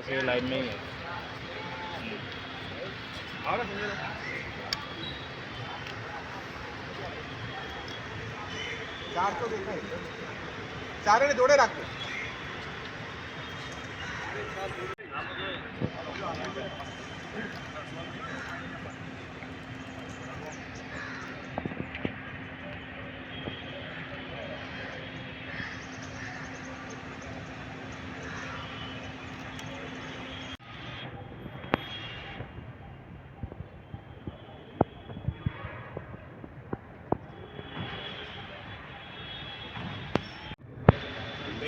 પછી લાઈન નહીં આવો. ને સંજય ચાર તો દેખાય ચારે જોડે રાખજો.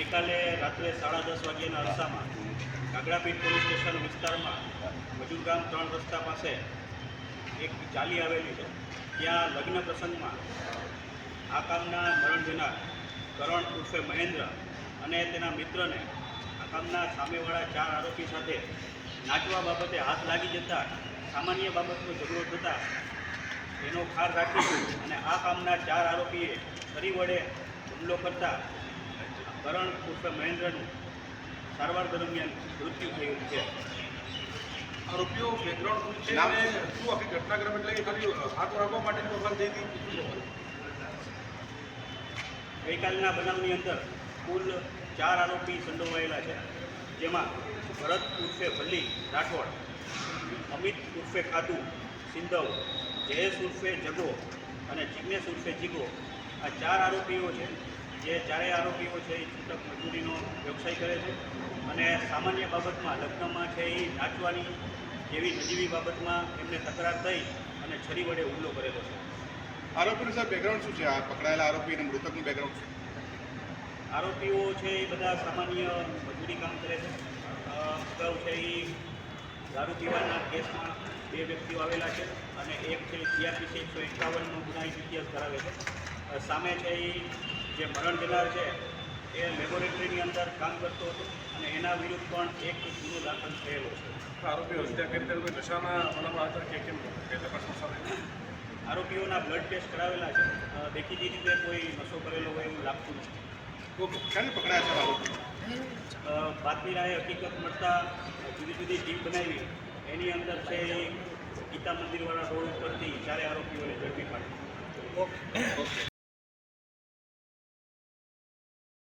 ગઈકાલે રાત્રે સાડા દસ વાગ્યાના અરસામાં કાગડાપીઠ પોલીસ સ્ટેશન વિસ્તારમાં મજૂરગામ ત્રણ રસ્તા પાસે એક ચાલી આવેલી છે. ત્યાં લગ્ન પ્રસંગમાં આ કામના મરણ જનાર કરણ ઉર્ફે મહેન્દ્ર અને તેના મિત્રને આ કામના સામેવાળા ચાર આરોપી સાથે નાચવા બાબતે હાથ લાગી જતા સામાન્ય બાબતનો ઝઘડો થતાં એનો ખાર રાખી અને આ કામના ચાર આરોપીએ ફરી વડે હુમલો કરતા કરણ પુષ્પ મહેન્દ્રનું સારવાર દરમિયાન મૃત્યુ થયું છે. આરોપીઓ બેકગ્રાઉન્ડ શું છે નામ અને શું આખી ઘટનાક્રમ એટલે કે ખાલી હાથ રાખવા માટેની વફાત થઈ હતી ગઈકાલના બનાવની અંદર કુલ ચાર આરોપી સંડોવાયેલા છે. જેમાં ભરત ઉર્ફે ભલ્લી રાઠોડ અમિત ઉર્ફે ખાતુ સિંધવ જયેશ ઉર્ફે જગો અને જિગ્નેશ ઉર્ફે જીગો આ ચાર આરોપીઓ છે. જે ચારેય આરોપીઓ છે એ છૂટક મજૂરીનો વ્યવસાય કરે છે અને સામાન્ય બાબતમાં લગ્નમાં છે એ નાચવાની જેવી નજીવી બાબતમાં એમને તકરાર થઈ અને છરી વડે હુમલો કરેલો છે. આરોપીનું સાહેબ બેકગ્રાઉન્ડ શું છે? આ પકડાયેલા આરોપી અને મૃતકનું બેકગ્રાઉન્ડ શું? આરોપીઓ છે એ બધા સામાન્ય મજૂરી કામ કરે છે. અગાઉ છે એ દારૂ પીવાના કેસમાં બે વ્યક્તિઓ આવેલા છે અને એક છે સીઆરપીસી એકસો એકાવનનો ગુનાહિત ઇતિહાસ ધરાવે છે. સામે છે એ જે મરણ જનાર છે એ લેબોરેટરીની અંદર કામ કરતો હતો અને એના વિરુદ્ધ પણ એક ગુનો દાખલ થયેલો છે. આરોપીઓ હત્યા કરી ત્યારે કોઈ નશાના મતલબ હતા કે કેમ? આરોપીઓના બ્લડ ટેસ્ટ કરાવેલા છે. દેખીતી રીતે કોઈ નશો કરેલો હોય એવું લાગતું નથી. ઓકે ક્યારે પકડાયા છે આરોપી? અ, બાતમી રાહે હકીકત મળતા જુદી જુદી ટીમ બનાવી એની અંદર છે ગીતા મંદિરવાળા રોડ ઉપરથી ચારે આરોપીઓને ઝડપી પાડી ઓકે.